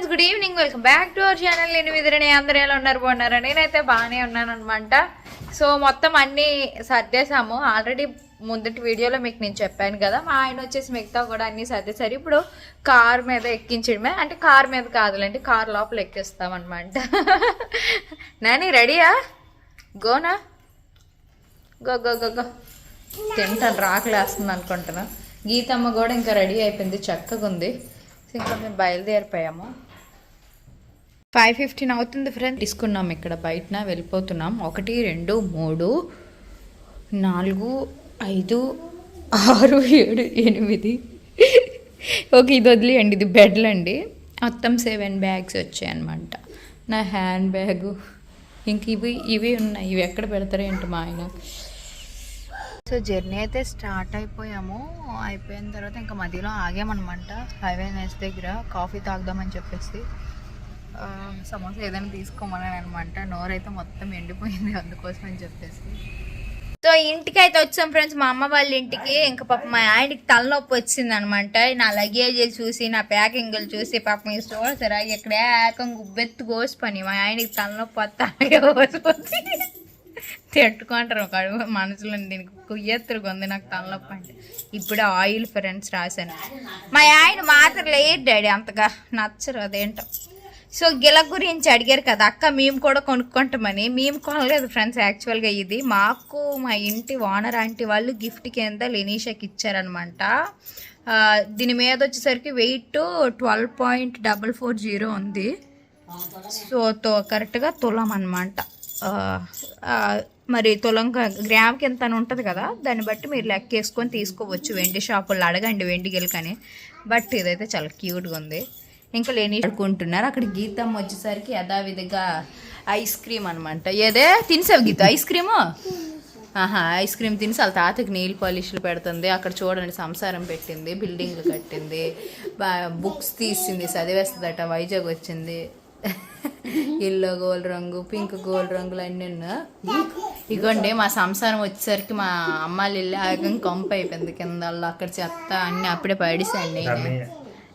Friends good evening. Welcome back to our channel. నేను విదిరని అందరూ ఎలా ఉన్నారు? బాగున్నారు? నేనైతే బాగానే ఉన్నాను అనమాట సో మొత్తం అన్నీ సర్దేశాము. ఆల్రెడీ ముందటి వీడియోలో మీకు నేను చెప్పాను కదా మా ఆయన వచ్చేసి మిగతా కూడా అన్నీ సర్దేశారు. ఇప్పుడు కార్ మీద ఎక్కించడమే. అంటే కార్ మీద కాదులేండి కార్ లోపల ఎక్కిస్తాం అనమాట నాని రెడీయా? Gonna? Go go go go. తింటాను రాకలేస్తుంది అనుకుంటున్నా. గీతమ్మ కూడా ఇంకా రెడీ అయిపోయింది చక్కగా ఉంది సో ఇంకా మేము బయలుదేరిపోయాము. ఫైవ్ ఫిఫ్టీన్ అవుతుంది ఫ్రెండ్ తీసుకున్నాం ఇక్కడ బయటన వెళ్ళిపోతున్నాం. ఒకటి రెండు మూడు నాలుగు ఐదు ఆరు ఏడు ఎనిమిది. ఓకే ఇది వదిలేయండి. ఇది బెడ్లు అండి మొత్తం సెవెన్ బ్యాగ్స్ వచ్చాయన్నమాట. నా హ్యాండ్ బ్యాగు ఇంక ఇవి ఇవి ఉన్నాయి. ఇవి ఎక్కడ పెడతారేంటి మా ఆయన. సో జర్నీ అయితే స్టార్ట్ అయిపోయాము. అయిపోయిన తర్వాత ఇంకా మధ్యలో ఆగామన్నమాట. హైవే నెస్ దగ్గర కాఫీ తాగుదామని చెప్పేసి. సమోసా ఏదైనా తీసుకోమని అనమాట. నోరైతే మొత్తం ఎండిపోయింది అందుకోసం అని చెప్పేసి. సో ఇంటికి అయితే వచ్చాం ఫ్రెండ్స్ మా అమ్మ వాళ్ళ ఇంటికి. ఇంకా పాప మా ఆయనకి తలనొప్పి వచ్చింది అనమాట నా లగేజీలు చూసి నా ప్యాకింగ్లు చూసి పాప మీ చూడతారా ఇక్కడ ఏకం గుబ్బెత్తు కోసి పని మా ఆయనకి తలనొప్పి వస్తాయి కోసిపోతే తిట్టుకుంటారు ఒక మనసులో దీనికి కుయ్యెత్తురు ఉంది నాకు తలనొప్పి అంటే. ఇప్పుడు ఆయిల్ ఫ్రెండ్స్ రాశాను. మా ఆయన మాత్రం లేదు డాడీ అంతగా నచ్చరు అదేంటో. సో గిల గురించి అడిగారు కదా అక్క మేము కూడా కొనుక్కుంటామని. మేము కొనలేదు ఫ్రెండ్స్ యాక్చువల్గా ఇది. మాకు మా ఇంటి ఓనర్ ఆంటీ వాళ్ళు గిఫ్ట్ కింద లెనీషాకి ఇచ్చారనమాట. దీని మీద వచ్చేసరికి weight twelve point double four zero ఉంది. సో తో కరెక్ట్గా తులం అనమాట మరి తులం గ్రామ్కి ఎంత అని ఉంటుంది కదా దాన్ని బట్టి మీరు లెక్క వేసుకొని తీసుకోవచ్చు. వెండి షాపుల్లో అడగండి వెండి గిలకని. బట్ ఇదైతే చాలా క్యూట్గా ఉంది. ఇంకా లేని ఆడుకుంటున్నారు అక్కడ గీతం వచ్చేసరికి యథావిధిగా ఐస్ క్రీమ్ అనమాట ఏదే? తినేసావు గీత? Ice cream? ఆహా ఐస్ క్రీమ్ తినేసి వాళ్ళ తాతకి నీళ్ళు పాలిష్లు పెడుతుంది. అక్కడ చూడండి సంసారం పెట్టింది బిల్డింగ్ కట్టింది బుక్స్ తీసింది చదివేస్తుందట వైజాగ్ వచ్చింది. ఎల్లో గోల్డ్ రంగు పింక్ గోల్డ్ రంగులు అన్నీ ఉన్నా ఇగోండి మా సంసారం వచ్చేసరికి మా అమ్మాళ్ళు వెళ్ళి ఆగం కంపు అయిపోయింది కింద అక్కడ చెత్త అన్ని అప్పుడే పడిసండి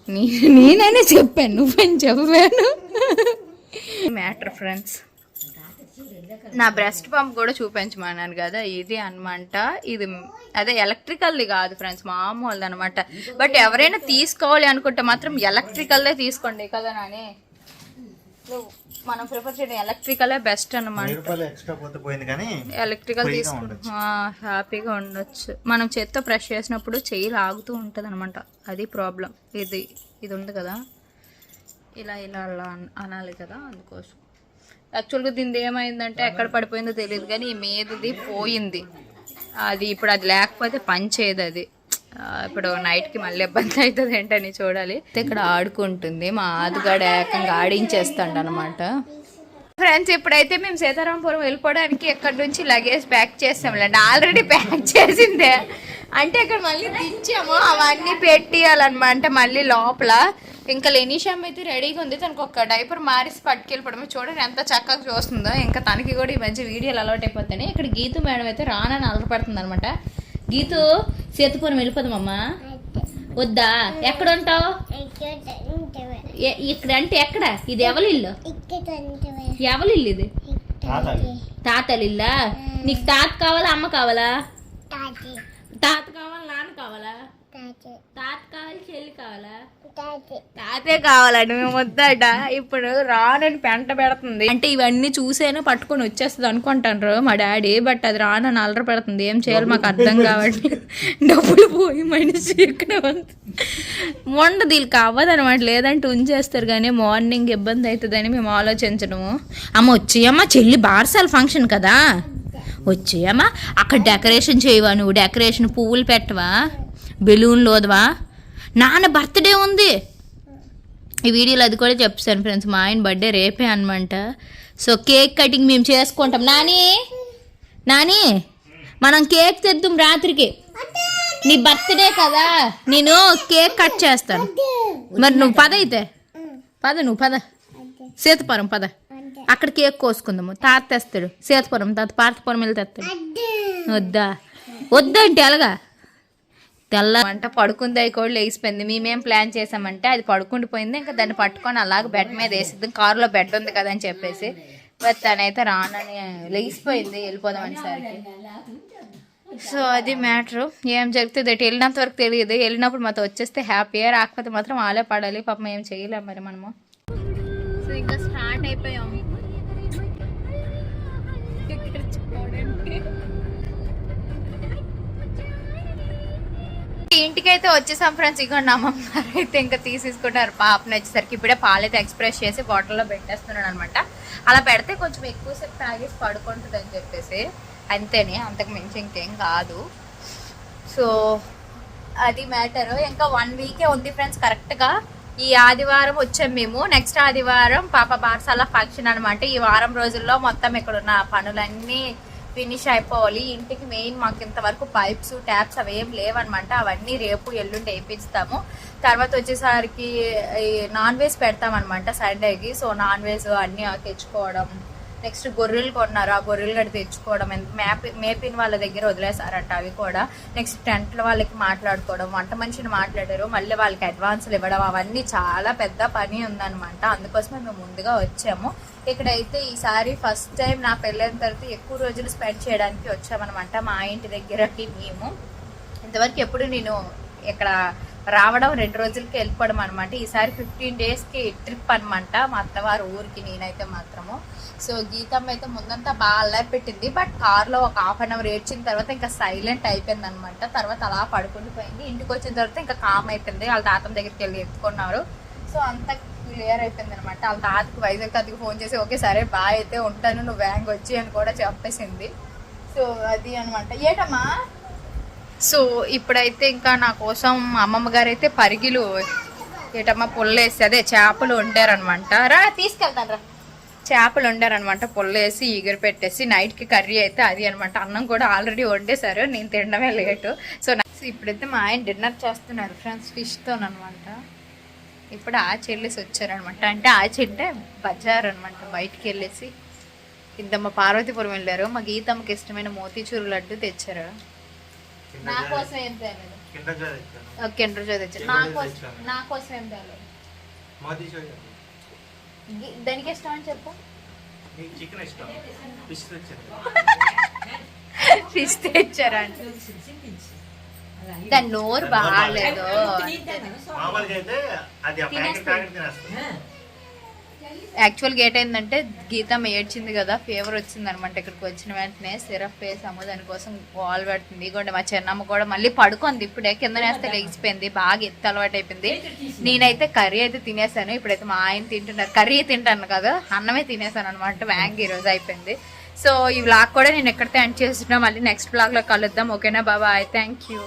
నీ- నేనైనా చెప్పాను నువ్వేం చెప్పాను? Matter friends. నా బ్రెస్ట్ పంప్ కూడా చూపించమన్నాను కదా ఇది అనమాట ఇది అదే ఎలక్ట్రికల్ది కాదు ఫ్రెండ్స్ మామూలుది అనమాట బట్ ఎవరైనా తీసుకోవాలి అనుకుంటే మాత్రం ఎలక్ట్రికల్దే తీసుకోండి కదా నానే. నువ్వు మనం ప్రిఫర్ చేయడం ఎలక్ట్రికలే బెస్ట్ కానీ ఎలక్ట్రికల్ తీసుకుంటాం. హ్యాపీగా ఉండొచ్చు. మనం చేత్తో ప్రెస్ చేసినప్పుడు చెయ్యి లాగుతూ ఉంటుంది అనమాట అది ప్రాబ్లం ఇది ఇది ఉంది కదా. ఇలా ఇలా అలా అన్- అనాలి కదా అందుకోసం. యాక్చువల్గా దీనిది ఏమైందంటే ఎక్కడ పడిపోయిందో తెలియదు కానీ ఈ మీదది పోయింది. అది ఇప్పుడు అది లేకపోతే పని చేయదు అది. ఇప్పుడు నైట్కి మళ్ళీ ఇబ్బంది అవుతుంది ఏంటని చూడాలి. ఇక్కడ ఆడుకుంటుంది మా ఆదుగాడు ఏకంగా ఆడించేస్తాడు అనమాట ఫ్రెండ్స్ ఇప్పుడైతే మేము సీతారాంపురం వెళ్ళిపోవడానికి ఎక్కడి నుంచి లగేజ్ ప్యాక్ చేస్తాంలేండి. ఆల్రెడీ ప్యాక్ చేసిందే. అంటే ఇక్కడ మళ్ళీ దించాము అవన్నీ పెట్టియాలన్నమాట మళ్ళీ లోపల. ఇంకా లెనీషామ్ అయితే రెడీగా ఉంది తనకు ఒక డైపర్ మారిసి పట్టుకెళ్ళిపోవడమే. చూడండి ఎంత చక్కగా చూస్తుందో. ఇంకా తనకి కూడా ఈ మధ్య వీడియోలు అలవాటు అయిపోతాయి ఇక్కడ గీతు మేడం అయితే రానని అలరపడుతుంది అనమాట గీతు సీతపురం వెళ్ళిపోదామమ్మా. వద్దా? ఎక్కడ ఉంటావు ఇక్కడ అంటే ఎక్కడ? ఇది ఎవరి ఇల్లు ఎవరి ఇల్లు ఇది తాతలు తాతల ఇల్లా నీకు తాత కావాలా అమ్మ కావాలా? తాత కావాలా నాన్న కావాలా? తాత. కావాలి చెల్లి కావాలా? తాతే. కావాలండి మేము వద్దట. ఇప్పుడు రానని పెంట పెడుతుంది. అంటే ఇవన్నీ చూసేనా పట్టుకొని వచ్చేస్తుంది అనుకుంటారు మా డాడీ బట్ అది రానని అల్లరి పెడుతుంది. ఏం చేయాలి మాకు అర్థం కావట్లేదు డబ్బులు పోయి మనిషి ఇక్కడ ఉండదు వీళ్ళకి అవ్వదు అనమాట లేదంటే ఉంచేస్తారు కానీ మార్నింగ్ ఇబ్బంది అవుతుందని మేము ఆలోచించడము. అమ్మ వచ్చేయమ్మ చెల్లి బార్సాల ఫంక్షన్ కదా. వచ్చేయమ్మా అక్కడ డెకరేషన్ చేయవా నువ్వు? డెకరేషన్ పువ్వులు పెట్టవా? బెలూన్లు వదవా నాన్న బర్త్డే ఉంది. ఈ వీడియోలో అది కూడా చెప్తాను ఫ్రెండ్స్ మా ఆయన బర్త్డే రేపే అనమాట సో కేక్ కటింగ్ మేము చేసుకుంటాం. నాని నాని మనం కేక్ తెద్దాం రాత్రికి. నీ బర్త్డే కదా నేను కేక్ కట్ చేస్తాను. మరి నువ్వు పద అయితే. పద నువ్వు పద. సీతపురం పద. అక్కడ కేక్ కోసుకుందాము. తాత తెస్తాడు. సీతపురం తాత పార్థపురం వెళ్ళి తెస్తాడు. వద్దా? వద్దంటే ఎలాగా? తెల్ల వంట పడుకుంది అయి కూడా లేచిపోయింది మేమేం ప్లాన్ చేసామంటే అది పడుకుండిపోయింది ఇంకా దాన్ని పట్టుకొని అలాగ బెడ్ మీద వేసిద్దాం. కారులో బెడ్ ఉంది కదా అని చెప్పేసి. బట్ తనైతే రానని లేచిపోయింది. వెళ్ళిపోదాం అనేసరికి. సో అది మ్యాటర్. ఏం జరుగుతుంది ఎటు వెళ్ళినంత వరకు తెలియదు. వెళ్ళినప్పుడు మాతో వచ్చేస్తే హ్యాపీయే. రాకపోతే మాత్రం ఆలే పడాలి. పాపం ఏం చేయలేం మరి మనము. సో ఇంకా స్టార్ట్ అయిపోయాం. ఇంటికైతే వచ్చేసాం ఫ్రెండ్స్. ఇక అమ్మమ్మ అయితే ఇంకా తీసేసుకుంటారు పాపని వచ్చేసరికి ఇప్పుడే పాలైతే ఎక్స్ప్రెస్ చేసి బాటిల్లో పెట్టేస్తున్నాను అనమాట అలా పెడితే కొంచెం ఎక్కువసేపు తాగేసి పడుకుంటుంది అని చెప్పేసి. అంతేనే అంతకు మించి ఇంకేం కాదు. సో అది మ్యాటర్. ఇంకా వన్ వీకే ఉంది ఫ్రెండ్స్ కరెక్ట్గా. ఈ ఆదివారం వచ్చాం మేము. నెక్స్ట్ ఆదివారం పాప బార్సాల ఫంక్షన్ అనమాట ఈ వారం రోజుల్లో మొత్తం ఇక్కడ ఉన్న పనులన్నీ ఫినిష్ అయిపోవాలి. ఇంటికి మెయిన్ మాకు ఇంతవరకు పైప్స్ ట్యాప్స్ అవి ఏం లేవన్నమాట. అవన్నీ రేపు ఎల్లుండి వేయించుతాము తర్వాత వచ్చేసరికి నాన్ వెజ్ పెడతామన్నమాట సండేకి సో నాన్ వెజ్ అన్నీ తెచ్చుకోవడం నెక్స్ట్ గొర్రెలు కొన్నారు. ఆ గొర్రెలు గడి తెచ్చుకోవడం మేపి మేపిన వాళ్ళ దగ్గర వదిలేసారంట అవి కూడా. నెక్స్ట్ టెంట్ల వాళ్ళకి మాట్లాడుకోవడం వంట మనిషిని మాట్లాడారు. మళ్ళీ వాళ్ళకి అడ్వాన్స్లు ఇవ్వడం అవన్నీ చాలా పెద్ద పని ఉందన్నమాట. అందుకోసమే మేము ముందుగా వచ్చాము. ఇక్కడైతే ఈసారి ఫస్ట్ టైం నా పెళ్ళైన తర్వాత ఎక్కువ రోజులు స్పెండ్ చేయడానికి వచ్చామన్నమాట మా ఇంటి దగ్గరకి మేము. ఇంతవరకు ఎప్పుడు నేను ఇక్కడ రావడం రెండు రోజులకి వెళ్ళిపోవడం అనమాట ఈసారి ఫిఫ్టీన్ డేస్కి ట్రిప్ అనమాట మా అత్తవారు ఊరికి నేనైతే మాత్రము. సో గీతమ్మ అయితే ముందంతా బాగా అల్లరి పెట్టింది. బట్ కార్లో ఒక హాఫ్ అన్ అవర్ ఏడ్చిన తర్వాత ఇంకా సైలెంట్ అయిపోయింది అనమాట తర్వాత అలా పడుకుండిపోయింది ఇంటికి వచ్చిన తర్వాత ఇంకా కామ్ అయిపోయింది. వాళ్ళ తాతమ్మ దగ్గరికి వెళ్ళి ఎత్తుకున్నారు. సో అంత క్లియర్ అయిపోయింది అనమాట వాళ్ళ తాతకి వైజాగ్ తాతకి ఫోన్ చేసి ఓకే సరే బాగా అయితే ఉంటాను. నువ్వు బ్యాంక్ వచ్చి అని కూడా చెప్పేసింది. సో అది అనమాట ఏటమ్మా? సో ఇప్పుడైతే ఇంకా నా కోసం అమ్మమ్మ గారు అయితే పరిగిలు ఏటమ్మా పుల్లేసి అదే చేపలు వండారనమాట. రా తీసుకెళ్తాను రా. చేపలు వండారనమాట పుల్లేసి ఈగరు పెట్టేసి నైట్కి కర్రీ అయితే అది అనమాట. అన్నం కూడా ఆల్రెడీ వండేశారు నేను తినడమే లేటు. సో ఇప్పుడైతే మా ఆయన డిన్నర్ చేస్తున్నారు ఫ్రెండ్స్ ఫిష్తో అనమాట ఇప్పుడు ఆ వెళ్ళేసి వచ్చారనమాట. అంటే ఆ చెంటే బజార్ అనమాట బయటికి వెళ్ళేసి. ఇంతమ్మ పార్వతీపురం వెళ్ళారు. మా గీతమ్మకి ఇష్టమైన మోతీచూరు లడ్డు తెచ్చారు. నా కోసం ఏం తేలేదు. జాయ్ తెచ్చాను. తెచ్చారు నా కోసం. నా కోసం ఏం తేలేదు. మోదీ చూడ గి- దానికి ఇష్టం అని చెప్పు. నీకు చికెన్ ఇష్టం. ఫిష్ తెచ్చారంట దాని నోరు బాగాలేదు. మామూలుగా అయితే అది యాక్చువల్గా ఏంటంటే గీతం ఏడ్చింది కదా ఫీవర్ వచ్చింది అనమాట ఇక్కడికి వచ్చిన వెంటనే. సిరప్ వేసాము దానికోసం వాల్ పెడుతుంది. ఇగోండి మా చిన్నమ్మ కూడా మళ్ళీ పడుకుంది ఇప్పుడే. కింద వేస్తే లేచిపోయింది. బాగా ఎత్తు అలవాటు అయిపోయింది. నేనైతే కర్రీ అయితే తినేసాను. ఇప్పుడైతే మా ఆయన తింటున్నారు. కర్రీ తింటాను కదా అన్నమే తినేసాను అనమాట. వ్యాంగ్ ఈరోజు అయిపోయింది. సో ఈ బ్లాగ్ కూడా నేను ఎక్కడితే ఎండ్ చేస్తున్నా. మళ్ళీ నెక్స్ట్ బ్లాగ్లో కలుద్దాం. ఓకేనా? బాబాయ్ థ్యాంక్ యూ